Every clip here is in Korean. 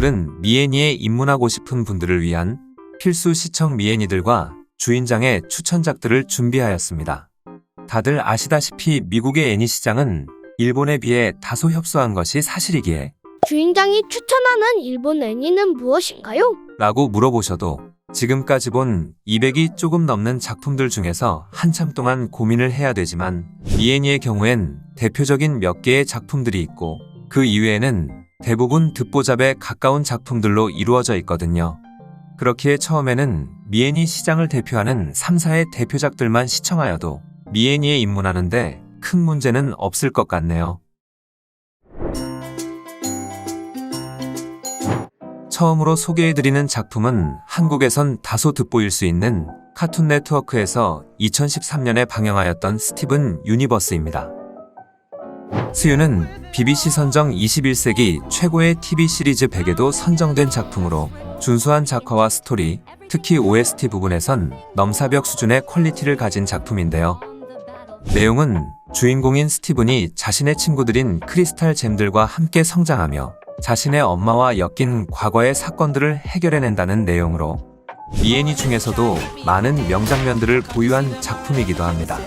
오늘은 미애니에 입문하고 싶은 분들을 위한 필수 시청 미애니들과 주인장의 추천작들을 준비하였습니다. 다들 아시다시피 미국의 애니 시장은 일본에 비해 다소 협소한 것이 사실이기에 주인장이 추천하는 일본 애니는 무엇인가요? 라고 물어보셔도 지금까지 본 200이 조금 넘는 작품들 중에서 한참 동안 고민을 해야 되지만 미애니의 경우엔 대표적인 몇 개의 작품들이 있고 그 이외에는 대부분 듣보잡에 가까운 작품들로 이루어져 있거든요. 그렇기에 처음에는 미애니 시장을 대표하는 3, 4의 대표작들만 시청하여도 미애니에 입문하는데 큰 문제는 없을 것 같네요. 처음으로 소개해드리는 작품은 한국에선 다소 돋보일 수 있는 카툰 네트워크에서 2013년에 방영하였던 스티븐 유니버스입니다. 수유는 BBC 선정 21세기 최고의 TV 시리즈 100에도 선정된 작품으로 준수한 작화와 스토리, 특히 OST 부분에선 넘사벽 수준의 퀄리티를 가진 작품인데요. 내용은 주인공인 스티븐이 자신의 친구들인 크리스탈 잼들과 함께 성장하며 자신의 엄마와 엮인 과거의 사건들을 해결해낸다는 내용으로 미애니 중에서도 많은 명장면들을 보유한 작품이기도 합니다.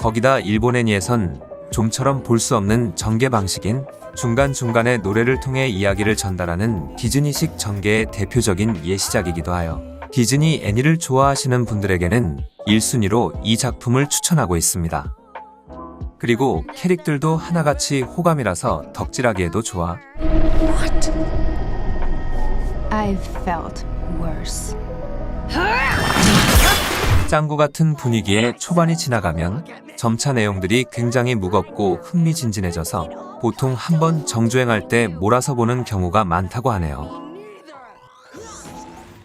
거기다 일본 애니에선 좀처럼 볼 수 없는 전개 방식인 중간중간에 노래를 통해 이야기를 전달하는 디즈니식 전개의 대표적인 예시작이기도 하여 디즈니 애니를 좋아하시는 분들에게는 1순위로 이 작품을 추천하고 있습니다. 그리고 캐릭들도 하나같이 호감이라서 덕질하기에도 좋아. I've felt worse. 짱구 같은 분위기에 초반이 지나가면 점차 내용들이 굉장히 무겁고 흥미진진해져서 보통 한 번 정주행할 때 몰아서 보는 경우가 많다고 하네요.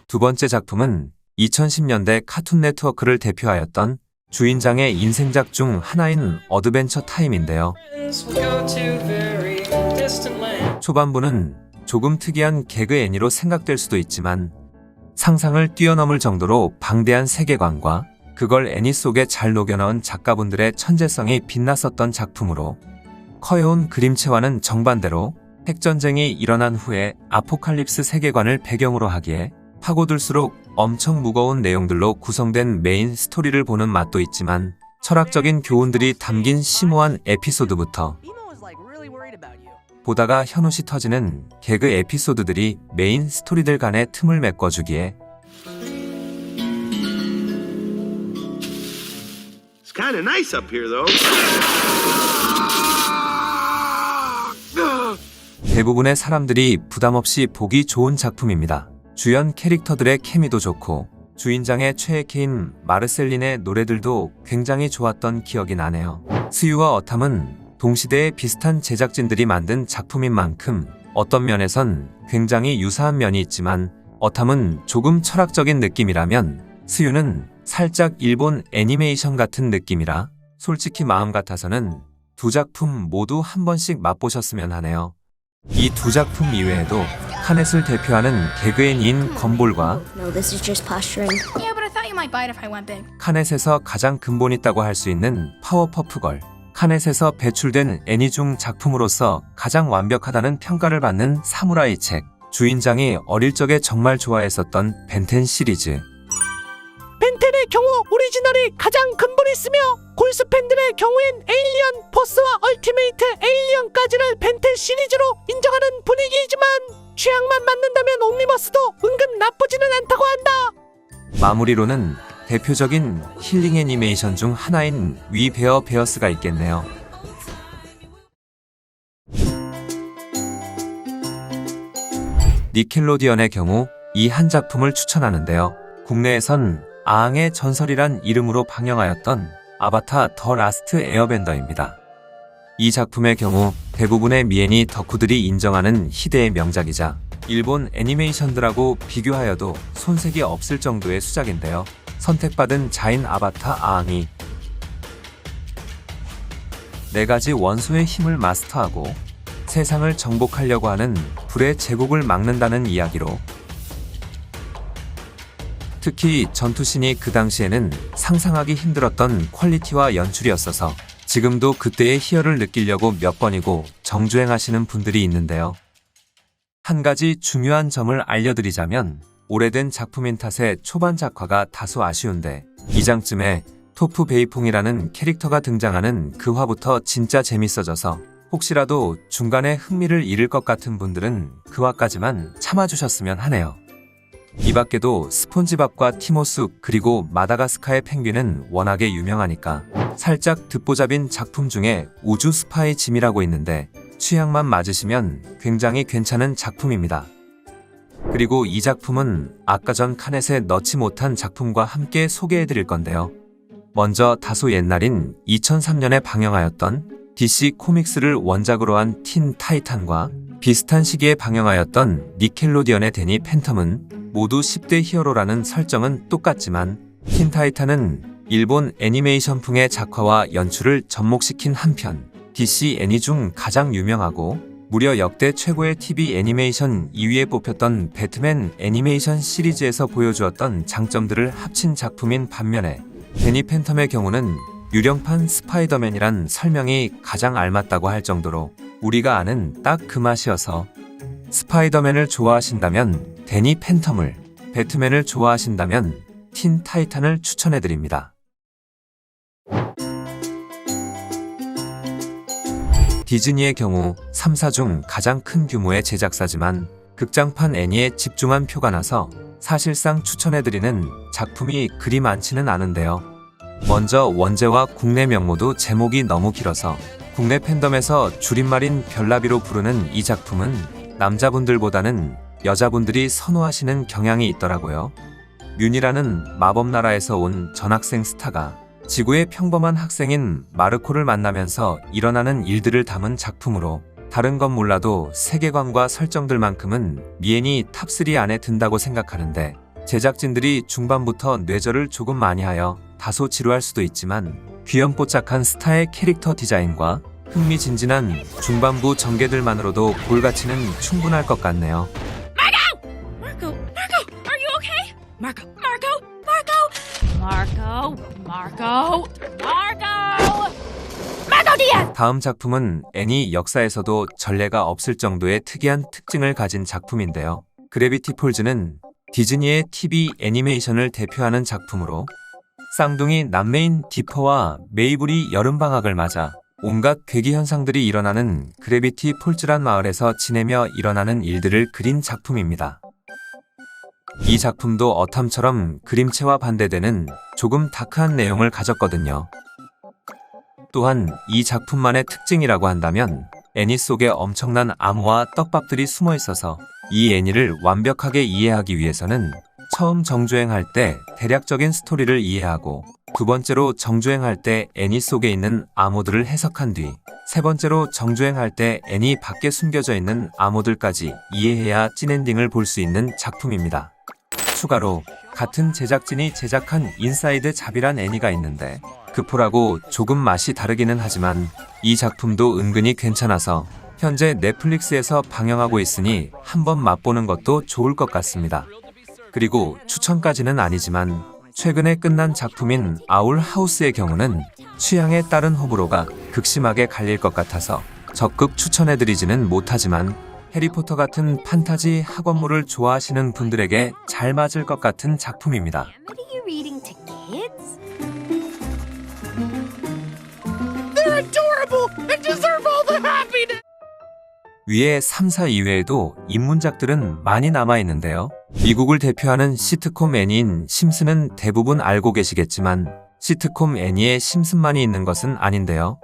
두 번째 작품은 2010년대 카툰 네트워크를 대표하였던 주인장의 인생작 중 하나인 어드벤처 타임인데요. 초반부는 조금 특이한 개그 애니로 생각될 수도 있지만 상상을 뛰어넘을 정도로 방대한 세계관과 그걸 애니 속에 잘 녹여넣은 작가분들의 천재성이 빛났었던 작품으로 커해온 그림체와는 정반대로 핵전쟁이 일어난 후에 아포칼립스 세계관을 배경으로 하기에 파고들수록 엄청 무거운 내용들로 구성된 메인 스토리를 보는 맛도 있지만 철학적인 교훈들이 담긴 심오한 에피소드부터 보다가 현옷이 터지는 개그 에피소드들이 메인 스토리들 간의 틈을 메꿔주기에 It's kind of nice up here, though. 대부분의 사람들이 부담없이 보기 좋은 작품입니다. 주연 캐릭터들의 케미도 좋고 주인장의 최애캐인 마르셀린의 노래들도 굉장히 좋았던 기억이 나네요. 수유와 어탐은 동시대에 비슷한 제작진들이 만든 작품인 만큼 어떤 면에선 굉장히 유사한 면이 있지만 어탐은 조금 철학적인 느낌이라면 수유는 살짝 일본 애니메이션 같은 느낌이라 솔직히 마음 같아서는 두 작품 모두 한 번씩 맛보셨으면 하네요. 이 두 작품 이외에도 카넷을 대표하는 개그애니인 건볼과. 카넷에서 가장 근본 있다고 할 수 있는 파워퍼프걸 카넷에서 배출된 애니 중 작품으로서 가장 완벽하다는 평가를 받는 사무라이 책 주인장이 어릴 적에 정말 좋아했었던 벤텐 시리즈 벤텐의 경우 오리지널이 가장 근본 있으며 골스 팬들의 경우엔 에일리언 보스와 얼티메이트 에일리언까지를 벤텐 시리즈로 인정하는 분위기이지만 취향만 맞는다면 옴니버스도 은근 나쁘지는 않다고 한다. 마무리로는 대표적인 힐링 애니메이션 중 하나인 위 베어 베어스가 있겠네요. 니켈로디언의 경우 이 한 작품을 추천하는데요. 국내에선 아앙의 전설이란 이름으로 방영하였던 아바타 더 라스트 에어밴더입니다. 이 작품의 경우 대부분의 미애니 덕후들이 인정하는 희대의 명작이자 일본 애니메이션들하고 비교하여도 손색이 없을 정도의 수작인데요. 선택받은 자인 아바타 아앙이 네 가지 원소의 힘을 마스터하고 세상을 정복하려고 하는 불의 제국을 막는다는 이야기로 특히 전투신이 그 당시에는 상상하기 힘들었던 퀄리티와 연출이었어서 지금도 그때의 희열을 느끼려고 몇 번이고 정주행하시는 분들이 있는데요. 한 가지 중요한 점을 알려드리자면 오래된 작품인 탓에 초반 작화가 다소 아쉬운데 이 장쯤에 토프 베이퐁이라는 캐릭터가 등장하는 그 화부터 진짜 재밌어져서 혹시라도 중간에 흥미를 잃을 것 같은 분들은 그 화까지만 참아주셨으면 하네요. 이 밖에도 스폰지밥과 티모스 그리고 마다가스카의 펭귄은 워낙에 유명하니까 살짝 듣보잡인 작품 중에 우주 스파이 짐이라고 있는데 취향만 맞으시면 굉장히 괜찮은 작품입니다. 그리고 이 작품은 아까 전 카넷에 넣지 못한 작품과 함께 소개해 드릴 건데요. 먼저 다소 옛날인 2003년에 방영하였던 DC 코믹스를 원작으로 한 틴 타이탄과 비슷한 시기에 방영하였던 니켈로디언의 데니 팬텀은 모두 10대 히어로라는 설정은 똑같지만 틴 타이탄은 일본 애니메이션풍의 작화와 연출을 접목시킨 한편 DC 애니 중 가장 유명하고 무려 역대 최고의 TV 애니메이션 2위에 뽑혔던 배트맨 애니메이션 시리즈에서 보여주었던 장점들을 합친 작품인 반면에 데니 팬텀의 경우는 유령판 스파이더맨이란 설명이 가장 알맞다고 할 정도로 우리가 아는 딱 그 맛이어서 스파이더맨을 좋아하신다면 데니 팬텀을, 배트맨을 좋아하신다면 틴 타이탄을 추천해드립니다. 디즈니의 경우 3사 중 가장 큰 규모의 제작사지만 극장판 애니에 집중한 표가 나서 사실상 추천해드리는 작품이 그리 많지는 않은데요. 먼저 원제와 국내 명모도 제목이 너무 길어서 국내 팬덤에서 줄임말인 별나비로 부르는 이 작품은 남자분들보다는 여자분들이 선호하시는 경향이 있더라고요. 뮌이라는 마법나라에서 온 전학생 스타가 지구의 평범한 학생인 마르코를 만나면서 일어나는 일들을 담은 작품으로 다른 건 몰라도 세계관과 설정들만큼은 미엔이 탑3 안에 든다고 생각하는데 제작진들이 중반부터 뇌절을 조금 많이 하여 다소 지루할 수도 있지만 귀염뽀짝한 스타의 캐릭터 디자인과 흥미진진한 중반부 전개들만으로도 볼가치는 충분할 것 같네요. Marco, Marco, are you okay? Marco, Marco, Marco, Marco Diaz. 다음 작품은 애니 역사에서도 전례가 없을 정도의 특이한 특징을 가진 작품인데요. 그래비티 폴즈는 디즈니의 TV 애니메이션을 대표하는 작품으로 쌍둥이 남매인 디퍼와 메이블이 여름방학을 맞아 온갖 괴기 현상들이 일어나는 그래비티 폴즈란 마을에서 지내며 일어나는 일들을 그린 작품입니다. 이 작품도 어탐처럼 그림체와 반대되는 조금 다크한 내용을 가졌거든요. 또한 이 작품만의 특징이라고 한다면 애니 속에 엄청난 암호와 떡밥들이 숨어 있어서 이 애니를 완벽하게 이해하기 위해서는 처음 정주행할 때 대략적인 스토리를 이해하고 두 번째로 정주행할 때 애니 속에 있는 암호들을 해석한 뒤 세 번째로 정주행할 때 애니 밖에 숨겨져 있는 암호들까지 이해해야 찐엔딩을 볼 수 있는 작품입니다. 추가로 같은 제작진이 제작한 인사이드 잡이란 애니가 있는데 그포라고 조금 맛이 다르기는 하지만 이 작품도 은근히 괜찮아서 현재 넷플릭스에서 방영하고 있으니 한번 맛보는 것도 좋을 것 같습니다. 그리고 추천까지는 아니지만 최근에 끝난 작품인 아울 하우스의 경우는 취향에 따른 호불호가 극심하게 갈릴 것 같아서 적극 추천해드리지는 못하지만 해리포터 같은 판타지 학원물을 좋아하시는 분들에게 잘 맞을 것 같은 작품입니다. What are you reading to kids? They're adorable and deserve all the happiness. 위에 3사 이외에도 입문작들은 많이 남아있는데요. 미국을 대표하는 시트콤 애니인 심슨은 대부분 알고 계시겠지만 시트콤 애니에 심슨만이 있는 것은 아닌데요.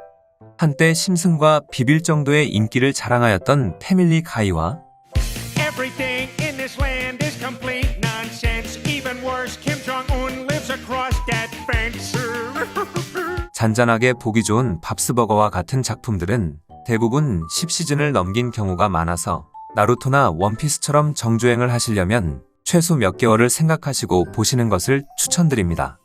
한때 심슨과 비빌 정도의 인기를 자랑하였던 패밀리 가이와. 잔잔하게 보기 좋은 밥스버거와 같은 작품들은 대부분 10시즌을 넘긴 경우가 많아서 나루토나 원피스처럼 정주행을 하시려면 최소 몇 개월을 생각하시고 보시는 것을 추천드립니다.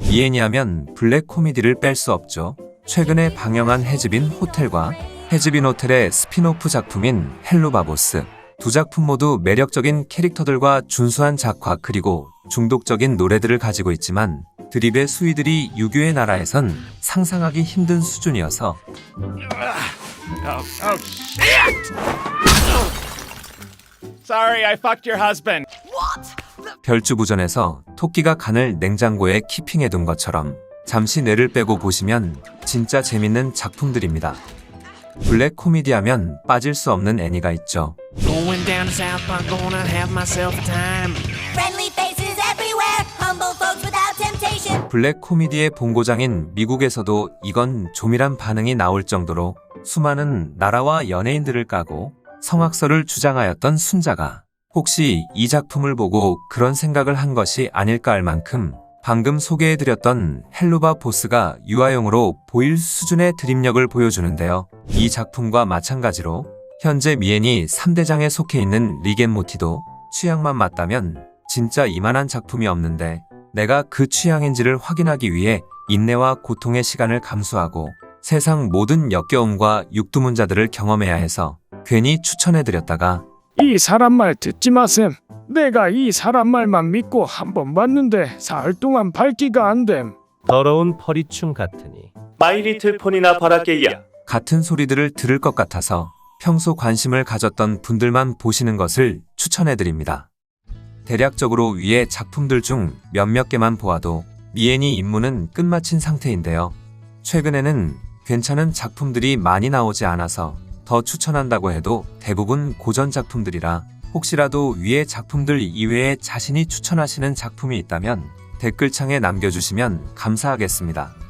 이 애니하면 블랙 코미디를 뺄 수 없죠. 최근에 방영한 해즈빈 호텔과 해즈빈 호텔의 스피노프 작품인 헬로바보스 두 작품 모두 매력적인 캐릭터들과 준수한 작화 그리고 중독적인 노래들을 가지고 있지만 드립의 수위들이 유교의 나라에선 상상하기 힘든 수준이어서 shit! Sorry, I fucked your husband. 별주부전에서 토끼가 간을 냉장고에 키핑해둔 것처럼 잠시 뇌를 빼고 보시면 진짜 재밌는 작품들입니다. 블랙 코미디 하면 빠질 수 없는 애니가 있죠. Going down to South Park, gonna have myself a time. Friendly faces everywhere, humble folks without temptation. 블랙 코미디의 본고장인 미국에서도 이건 좀이란 반응이 나올 정도로 수많은 나라와 연예인들을 까고 성악설을 주장하였던 순자가 혹시 이 작품을 보고 그런 생각을 한 것이 아닐까 할 만큼 방금 소개해드렸던 헬루바 보스가 유아용으로 보일 수준의 드립력을 보여주는데요. 이 작품과 마찬가지로 현재 미엔이 3대장에 속해 있는 리겐모티도 취향만 맞다면 진짜 이만한 작품이 없는데 내가 그 취향인지를 확인하기 위해 인내와 고통의 시간을 감수하고 세상 모든 역겨움과 육두문자들을 경험해야 해서 괜히 추천해드렸다가 이 사람 말 듣지 마셈. 내가 이 사람 말만 믿고 한 번 봤는데 사흘 동안 밝기가 안 됨. 더러운 퍼리충 같으니 마이리틀 포니나 바라게이야. 같은 소리들을 들을 것 같아서 평소 관심을 가졌던 분들만 보시는 것을 추천해 드립니다. 대략적으로 위의 작품들 중 몇몇 개만 보아도 미엔이 임무는 끝마친 상태인데요. 최근에는 괜찮은 작품들이 많이 나오지 않아서 더 추천한다고 해도 대부분 고전 작품들이라 혹시라도 위의 작품들 이외에 자신이 추천하시는 작품이 있다면 댓글창에 남겨주시면 감사하겠습니다.